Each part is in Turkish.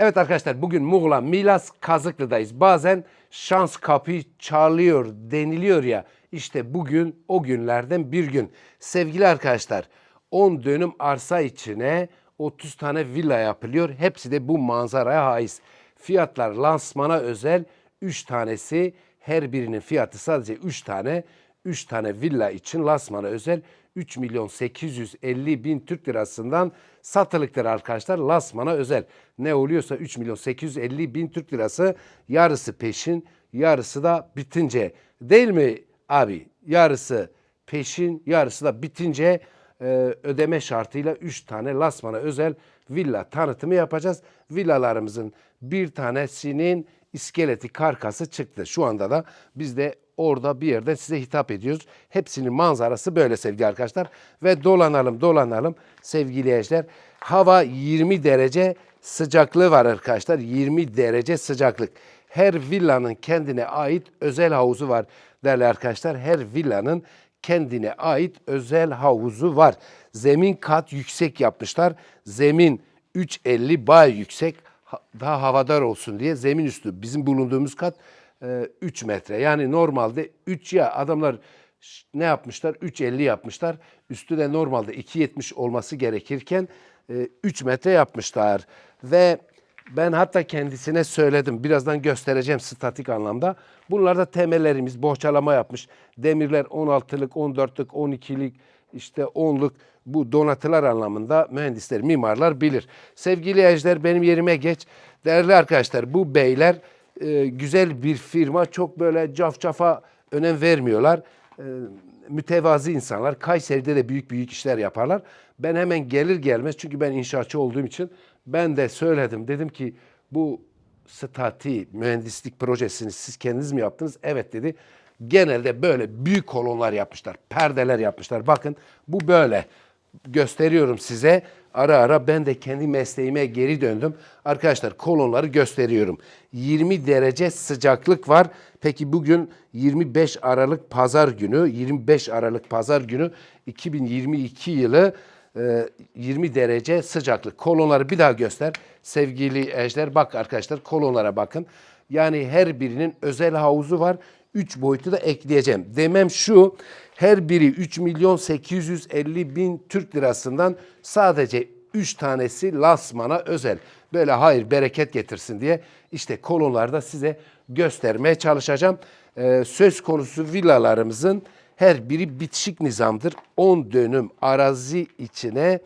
Evet arkadaşlar bugün Muğla Milas Kazıklı'dayız. Bazen şans kapıyı çalıyor deniliyor ya. İşte bugün o günlerden bir gün. Sevgili arkadaşlar 10 dönüm arsa içine 30 tane villa yapılıyor. Hepsi de bu manzaraya haiz. Fiyatlar lansmana özel 3 tanesi her birinin fiyatı sadece 3 tane. 3 tane villa için lansmana özel 3 milyon 850 bin Türk lirasından satılıktır arkadaşlar. Lasmana özel. Ne oluyorsa 3 milyon 850 bin Türk lirası yarısı peşin yarısı da bitince. Değil mi abi? Yarısı peşin yarısı da bitince e, ödeme şartıyla 3 tane Lasmana özel villa tanıtımı yapacağız. Villalarımızın bir tanesinin iskeleti karkası çıktı. Şu anda da biz de orada bir yerde size hitap ediyoruz. Hepsinin manzarası böyle sevgili arkadaşlar. Ve dolanalım dolanalım sevgili eşler. Hava 20 derece sıcaklığı var arkadaşlar. 20 derece sıcaklık. Her villanın kendine ait özel havuzu var değerli arkadaşlar. Her villanın kendine ait özel havuzu var. Zemin kat yüksek yapmışlar. Zemin 3.50 bay yüksek ha- daha havadar olsun diye zemin üstü bizim bulunduğumuz kat 3 metre. Yani normalde 3 ya adamlar ne yapmışlar? 3.50 yapmışlar. Üstü de normalde 2.70 olması gerekirken e, 3 metre yapmışlar. Ve ben hatta kendisine söyledim. Birazdan göstereceğim statik anlamda. Bunlar da temellerimiz bohçalama yapmış. Demirler 16'lık, 14'lük, 12'lik, işte 10'luk bu donatılar anlamında mühendisler, mimarlar bilir. Sevgili Ejder benim yerime geç. Değerli arkadaşlar bu beyler e, güzel bir firma. Çok böyle cafcafa önem vermiyorlar. E, mütevazi insanlar. Kayseri'de de büyük büyük işler yaparlar. Ben hemen gelir gelmez çünkü ben inşaatçı olduğum için ben de söyledim. Dedim ki bu stati mühendislik projesini siz kendiniz mi yaptınız? Evet dedi. Genelde böyle büyük kolonlar yapmışlar. Perdeler yapmışlar. Bakın bu böyle. Gösteriyorum size. Ara ara ben de kendi mesleğime geri döndüm. Arkadaşlar kolonları gösteriyorum. 20 derece sıcaklık var. Peki bugün 25 Aralık Pazar günü, 25 Aralık Pazar günü 2022 yılı e, 20 derece sıcaklık. Kolonları bir daha göster. Sevgili Ejder bak arkadaşlar kolonlara bakın. Yani her birinin özel havuzu var. 3 boyutu da ekleyeceğim. Demem şu her biri 3 milyon 850 bin Türk lirasından sadece 3 tanesi Lasman'a özel. Böyle hayır bereket getirsin diye işte kolonlarda size göstermeye çalışacağım. Ee, söz konusu villalarımızın her biri bitişik nizamdır. 10 dönüm arazi içine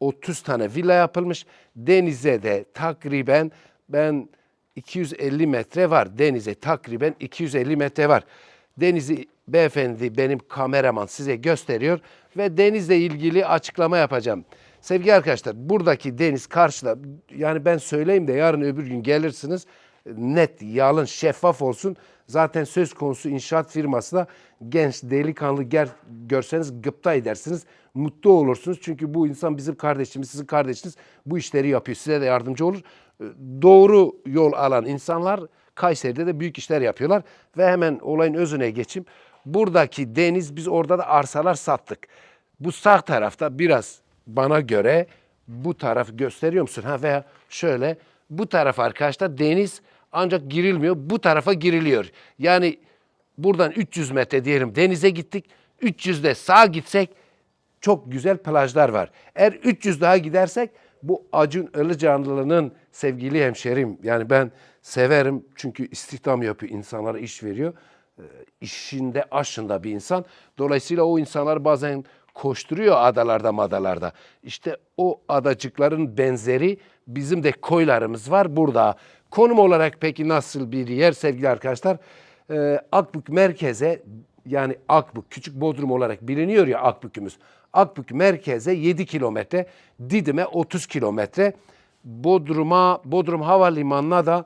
30 tane villa yapılmış. Denize de takriben ben 250 metre var. Denize takriben 250 metre var. Denizi beyefendi benim kameraman size gösteriyor ve denizle ilgili açıklama yapacağım. Sevgili arkadaşlar buradaki deniz karşıda yani ben söyleyeyim de yarın öbür gün gelirsiniz net, yalın, şeffaf olsun. Zaten söz konusu inşaat firması da genç, delikanlı ger, görseniz gıpta edersiniz. Mutlu olursunuz. Çünkü bu insan bizim kardeşimiz, sizin kardeşiniz bu işleri yapıyor. Size de yardımcı olur. Ee, Doğru yol alan insanlar Kayseri'de de büyük işler yapıyorlar. Ve hemen olayın özüne geçeyim. Buradaki deniz biz orada da arsalar sattık. Bu sağ tarafta biraz bana göre bu taraf gösteriyor musun? Ha veya şöyle bu taraf arkadaşlar deniz ancak girilmiyor. Bu tarafa giriliyor. Yani buradan 300 metre diyelim denize gittik. 300'de sağ gitsek çok güzel plajlar var. Eğer 300 daha gidersek bu Acun Ilıcanlı'nın sevgili hemşerim yani ben severim çünkü istihdam yapıyor, insanlara iş veriyor. Ee, işinde aşında bir insan. Dolayısıyla o insanlar bazen koşturuyor adalarda madalarda. İşte o adacıkların benzeri bizim de koylarımız var burada. Konum olarak peki nasıl bir yer sevgili arkadaşlar? Ee, Akbük merkeze yani Akbük küçük Bodrum olarak biliniyor ya Akbük'ümüz. Akbük merkeze 7 kilometre, Didim'e 30 kilometre. Bodrum'a, Bodrum Havalimanı'na da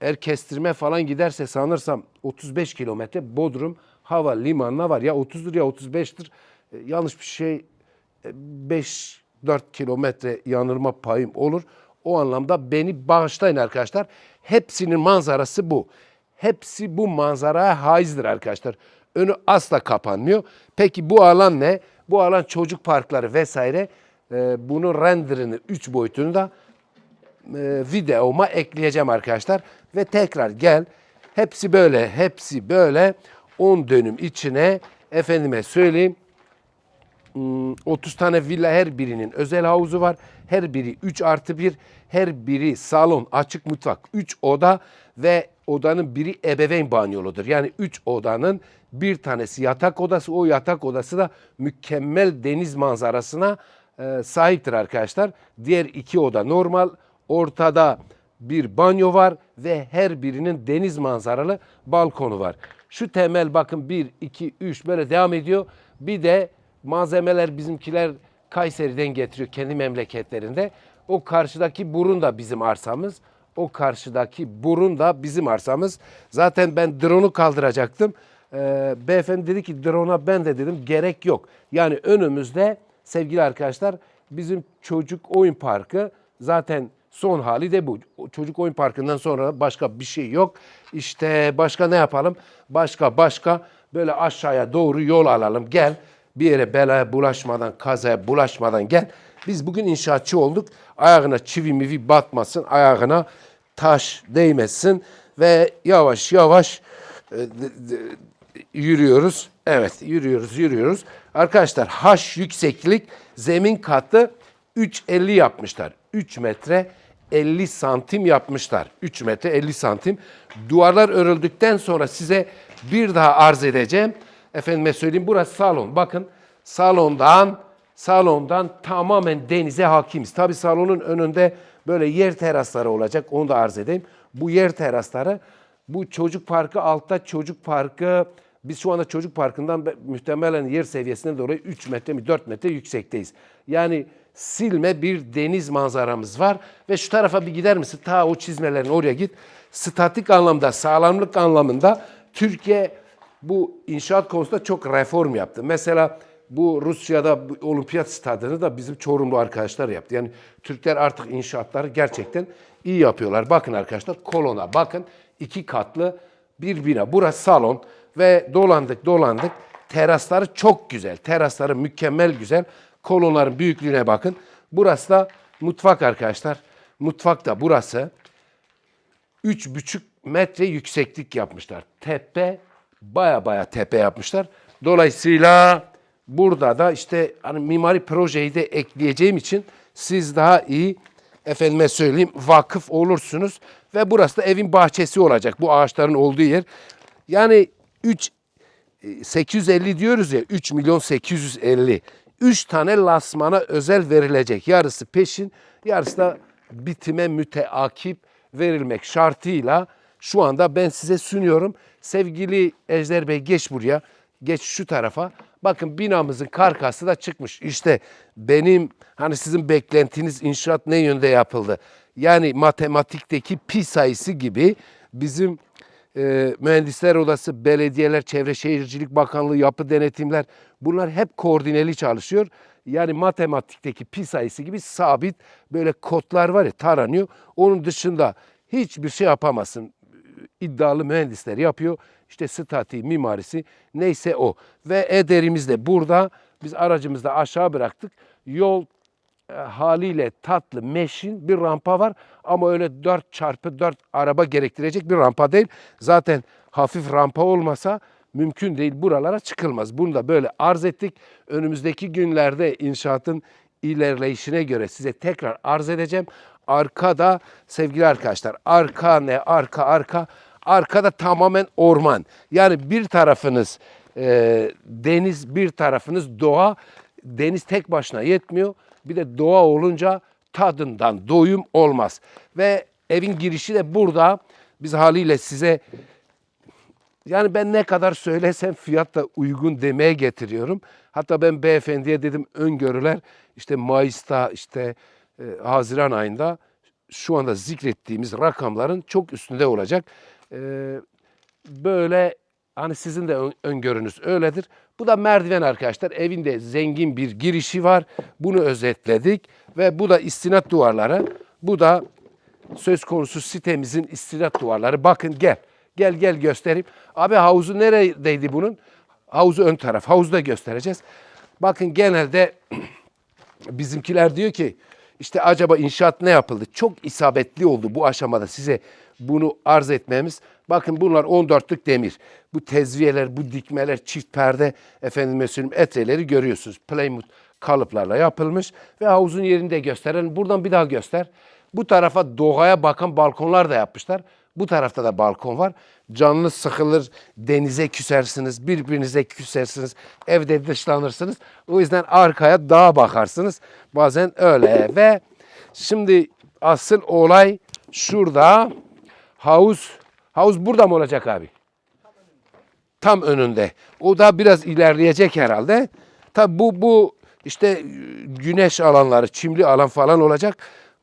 eğer kestirme falan giderse sanırsam 35 kilometre Bodrum Hava Limanı'na var. Ya 30'dur ya 35'tir. E, yanlış bir şey 5-4 kilometre yanırma payım olur. O anlamda beni bağışlayın arkadaşlar. Hepsinin manzarası bu. Hepsi bu manzaraya haizdir arkadaşlar. Önü asla kapanmıyor. Peki bu alan ne? Bu alan çocuk parkları vesaire. Ee, bunun renderini 3 boyutunu da videoma ekleyeceğim arkadaşlar. Ve tekrar gel. Hepsi böyle, hepsi böyle 10 dönüm içine efendime söyleyeyim Hmm, 30 tane villa her birinin özel havuzu var. Her biri 3 artı 1. Her biri salon, açık mutfak, 3 oda ve odanın biri ebeveyn banyoludur. Yani 3 odanın bir tanesi yatak odası. O yatak odası da mükemmel deniz manzarasına e, sahiptir arkadaşlar. Diğer iki oda normal. Ortada bir banyo var ve her birinin deniz manzaralı balkonu var. Şu temel bakın 1, 2, 3 böyle devam ediyor. Bir de malzemeler bizimkiler Kayseri'den getiriyor kendi memleketlerinde. O karşıdaki burun da bizim arsamız. O karşıdaki burun da bizim arsamız. Zaten ben drone'u kaldıracaktım. Ee, beyefendi dedi ki drone'a ben de dedim gerek yok. Yani önümüzde sevgili arkadaşlar bizim çocuk oyun parkı zaten son hali de bu. Çocuk oyun parkından sonra başka bir şey yok. İşte başka ne yapalım? Başka başka böyle aşağıya doğru yol alalım. Gel bir yere belaya bulaşmadan, kazaya bulaşmadan gel. Biz bugün inşaatçı olduk. Ayağına çivi mivi batmasın, ayağına taş değmesin ve yavaş yavaş e, yürüyoruz. Evet, yürüyoruz, yürüyoruz. Arkadaşlar haş yükseklik zemin katı 3.50 yapmışlar. 3 metre 50 santim yapmışlar. 3 metre 50 santim. Duvarlar örüldükten sonra size bir daha arz edeceğim. Efendime söyleyeyim burası salon. Bakın salondan salondan tamamen denize hakimiz. Tabi salonun önünde böyle yer terasları olacak. Onu da arz edeyim. Bu yer terasları bu çocuk parkı altta çocuk parkı biz şu anda çocuk parkından muhtemelen yer seviyesinden dolayı 3 metre mi 4 metre yüksekteyiz. Yani silme bir deniz manzaramız var ve şu tarafa bir gider misin? Ta o çizmelerin oraya git. Statik anlamda, sağlamlık anlamında Türkiye bu inşaat konusunda çok reform yaptı. Mesela bu Rusya'da olimpiyat stadını da bizim Çorumlu arkadaşlar yaptı. Yani Türkler artık inşaatları gerçekten iyi yapıyorlar. Bakın arkadaşlar kolona bakın. iki katlı bir bina. Burası salon ve dolandık dolandık. Terasları çok güzel. Terasları mükemmel güzel. Kolonların büyüklüğüne bakın. Burası da mutfak arkadaşlar. Mutfak da burası. 3,5 metre yükseklik yapmışlar. Tepe baya baya tepe yapmışlar. Dolayısıyla burada da işte hani mimari projeyi de ekleyeceğim için siz daha iyi efendime söyleyeyim vakıf olursunuz ve burası da evin bahçesi olacak bu ağaçların olduğu yer. Yani 3 850 diyoruz ya 3 milyon 850. 3 tane lasmana özel verilecek. Yarısı peşin, yarısı da bitime müteakip verilmek şartıyla şu anda ben size sunuyorum. Sevgili Ejder Bey geç buraya, geç şu tarafa. Bakın binamızın karkası da çıkmış. İşte benim hani sizin beklentiniz inşaat ne yönde yapıldı? Yani matematikteki pi sayısı gibi bizim e, Mühendisler Odası, belediyeler, Çevre Şehircilik Bakanlığı, yapı denetimler bunlar hep koordineli çalışıyor. Yani matematikteki pi sayısı gibi sabit böyle kodlar var ya taranıyor. Onun dışında hiçbir şey yapamazsın. İddialı mühendisler yapıyor. İşte statiği, mimarisi neyse o. Ve ederimiz de burada. Biz aracımızı da aşağı bıraktık. Yol e, haliyle tatlı, meşin bir rampa var ama öyle 4 çarpı 4 araba gerektirecek bir rampa değil. Zaten hafif rampa olmasa mümkün değil buralara çıkılmaz. Bunu da böyle arz ettik. Önümüzdeki günlerde inşaatın ilerleyişine göre size tekrar arz edeceğim. Arkada sevgili arkadaşlar arka ne arka arka arkada tamamen orman. Yani bir tarafınız e, deniz bir tarafınız doğa. Deniz tek başına yetmiyor. Bir de doğa olunca tadından doyum olmaz. Ve evin girişi de burada. Biz haliyle size yani ben ne kadar söylesem fiyat da uygun demeye getiriyorum. Hatta ben beyefendiye dedim öngörüler işte Mayıs'ta işte e, Haziran ayında şu anda zikrettiğimiz rakamların çok üstünde olacak. E, böyle hani sizin de ön- öngörünüz öyledir. Bu da merdiven arkadaşlar. Evinde zengin bir girişi var. Bunu özetledik ve bu da istinat duvarları. Bu da söz konusu sitemizin istinat duvarları. Bakın gel. Gel gel göstereyim. Abi havuzu neredeydi bunun? Havuzu ön taraf. Havuzu da göstereceğiz. Bakın genelde bizimkiler diyor ki İşte acaba inşaat ne yapıldı? Çok isabetli oldu bu aşamada size bunu arz etmemiz. Bakın bunlar 14'lük demir. Bu tezviyeler, bu dikmeler, çift perde, efendime söyleyeyim etreleri görüyorsunuz. Plymouth kalıplarla yapılmış ve havuzun yerini de gösteren. Buradan bir daha göster. Bu tarafa doğaya bakan balkonlar da yapmışlar. Bu tarafta da balkon var. Canlı sıkılır, denize küsersiniz, birbirinize küsersiniz, evde dışlanırsınız. O yüzden arkaya dağa bakarsınız. Bazen öyle ve şimdi asıl olay şurada. Havuz, havuz burada mı olacak abi? Tam önünde. O da biraz ilerleyecek herhalde. Tabi bu, bu işte güneş alanları, çimli alan falan olacak.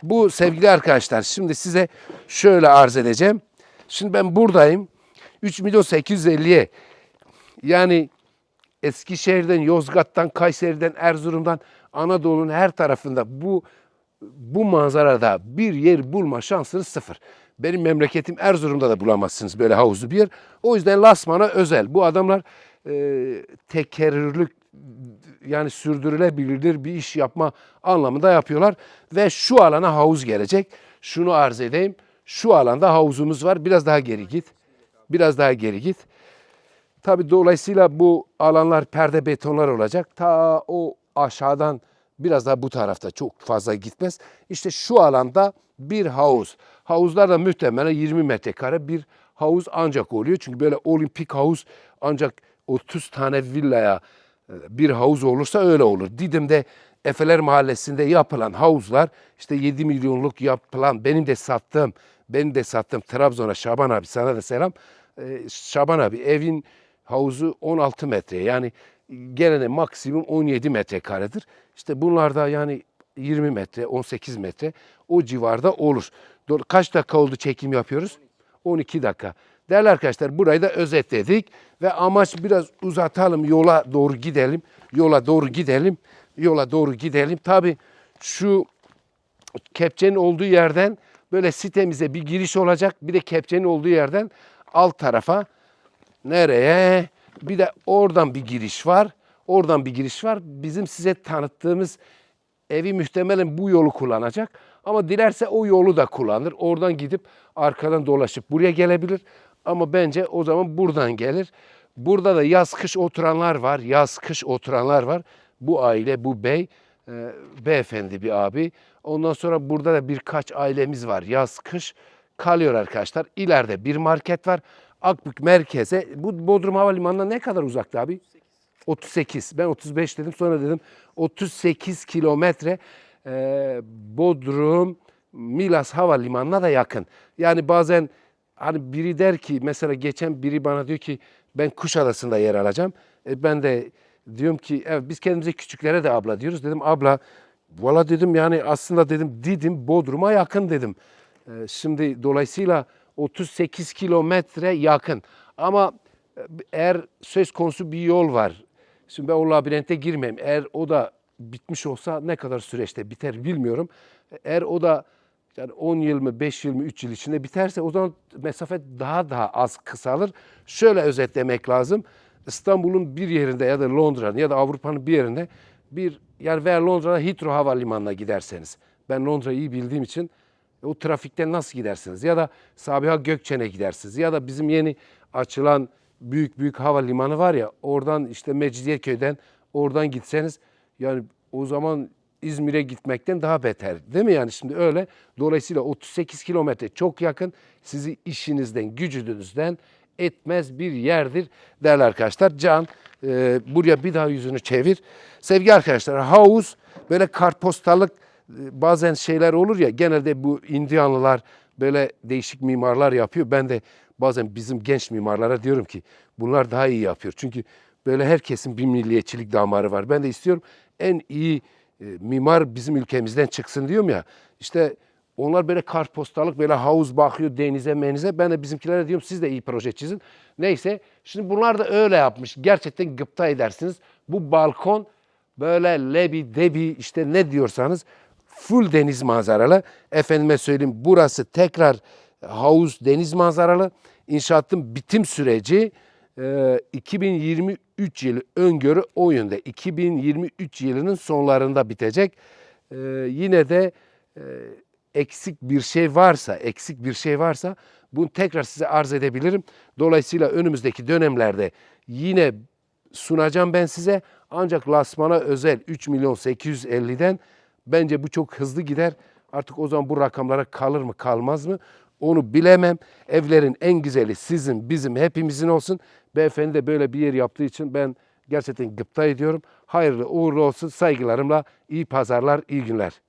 Bu sevgili arkadaşlar şimdi size şöyle arz edeceğim. Şimdi ben buradayım. 3 milyon 850'ye yani Eskişehir'den, Yozgat'tan, Kayseri'den, Erzurum'dan, Anadolu'nun her tarafında bu bu manzarada bir yer bulma şansınız sıfır. Benim memleketim Erzurum'da da bulamazsınız böyle havuzlu bir yer. O yüzden Lasman'a özel. Bu adamlar e, tekerrürlük yani sürdürülebilir bir iş yapma anlamında yapıyorlar. Ve şu alana havuz gelecek. Şunu arz edeyim. Şu alanda havuzumuz var. Biraz daha geri git. Biraz daha geri git. Tabii dolayısıyla bu alanlar perde betonlar olacak. Ta o aşağıdan biraz daha bu tarafta çok fazla gitmez. İşte şu alanda bir havuz. Havuzlar da muhtemelen 20 metrekare bir havuz ancak oluyor. Çünkü böyle olimpik havuz ancak 30 tane villaya bir havuz olursa öyle olur. Didim'de Efeler Mahallesi'nde yapılan havuzlar işte 7 milyonluk yapılan benim de sattığım benim de sattığım Trabzon'a Şaban abi sana da selam. Ee, Şaban abi evin havuzu 16 metre yani gelene maksimum 17 metrekaredir. İşte bunlar da yani 20 metre 18 metre o civarda olur. Kaç dakika oldu çekim yapıyoruz? 12 dakika. Değerli arkadaşlar burayı da özetledik ve amaç biraz uzatalım yola doğru gidelim. Yola doğru gidelim. Yola doğru gidelim. Tabii şu kepçenin olduğu yerden böyle sitemize bir giriş olacak. Bir de kepçenin olduğu yerden alt tarafa nereye? Bir de oradan bir giriş var. Oradan bir giriş var. Bizim size tanıttığımız evi muhtemelen bu yolu kullanacak. Ama dilerse o yolu da kullanır. Oradan gidip arkadan dolaşıp buraya gelebilir. Ama bence o zaman buradan gelir. Burada da yaz kış oturanlar var. Yaz kış oturanlar var. Bu aile, bu bey, e, beyefendi bir abi. Ondan sonra burada da birkaç ailemiz var. Yaz kış kalıyor arkadaşlar. İleride bir market var. Akbük merkeze. Bu Bodrum Havalimanı'na ne kadar uzakta abi? 38. Ben 35 dedim sonra dedim 38 kilometre e, Bodrum Milas Havalimanı'na da yakın. Yani bazen hani biri der ki mesela geçen biri bana diyor ki ben Kuşadası'nda yer alacağım. E, ben de diyorum ki evet biz kendimize küçüklere de abla diyoruz. Dedim abla valla dedim yani aslında dedim Didim Bodrum'a yakın dedim. E, şimdi dolayısıyla 38 kilometre yakın. Ama e, eğer söz konusu bir yol var. Şimdi ben o labirente girmeyeyim. Eğer o da bitmiş olsa ne kadar süreçte biter bilmiyorum. Eğer o da yani 10 yıl mı 5 yıl mı 3 yıl içinde biterse o zaman mesafe daha daha az kısalır. Şöyle özetlemek lazım. İstanbul'un bir yerinde ya da Londra'nın ya da Avrupa'nın bir yerinde bir yani veya Londra'da Heathrow Havalimanı'na giderseniz. Ben Londra'yı iyi bildiğim için o trafikten nasıl gidersiniz? Ya da Sabiha Gökçen'e gidersiniz. Ya da bizim yeni açılan büyük büyük havalimanı var ya oradan işte Mecidiyeköy'den oradan gitseniz yani o zaman İzmir'e gitmekten daha beter değil mi yani şimdi öyle. Dolayısıyla 38 kilometre çok yakın sizi işinizden gücünüzden etmez bir yerdir değerli arkadaşlar. Can e, buraya bir daha yüzünü çevir. Sevgili arkadaşlar havuz böyle kartpostallık e, bazen şeyler olur ya genelde bu Indiyanlılar böyle değişik mimarlar yapıyor. Ben de bazen bizim genç mimarlara diyorum ki bunlar daha iyi yapıyor. Çünkü böyle herkesin bir milliyetçilik damarı var. Ben de istiyorum en iyi e, mimar bizim ülkemizden çıksın diyorum ya. İşte onlar böyle kartpostallık böyle havuz bakıyor denize menize. Ben de bizimkilere diyorum siz de iyi proje çizin. Neyse şimdi bunlar da öyle yapmış. Gerçekten gıpta edersiniz. Bu balkon böyle lebi debi işte ne diyorsanız full deniz manzaralı. Efendime söyleyeyim burası tekrar havuz deniz manzaralı. İnşaatın bitim süreci e, 2023 yılı öngörü o yönde. 2023 yılının sonlarında bitecek. Ee, yine de e, eksik bir şey varsa, eksik bir şey varsa bunu tekrar size arz edebilirim. Dolayısıyla önümüzdeki dönemlerde yine sunacağım ben size. Ancak lasmana özel 3 milyon 850'den bence bu çok hızlı gider. Artık o zaman bu rakamlara kalır mı kalmaz mı onu bilemem. Evlerin en güzeli sizin, bizim, hepimizin olsun. Beyefendi de böyle bir yer yaptığı için ben gerçekten gıpta ediyorum. Hayırlı uğurlu olsun. Saygılarımla iyi pazarlar, iyi günler.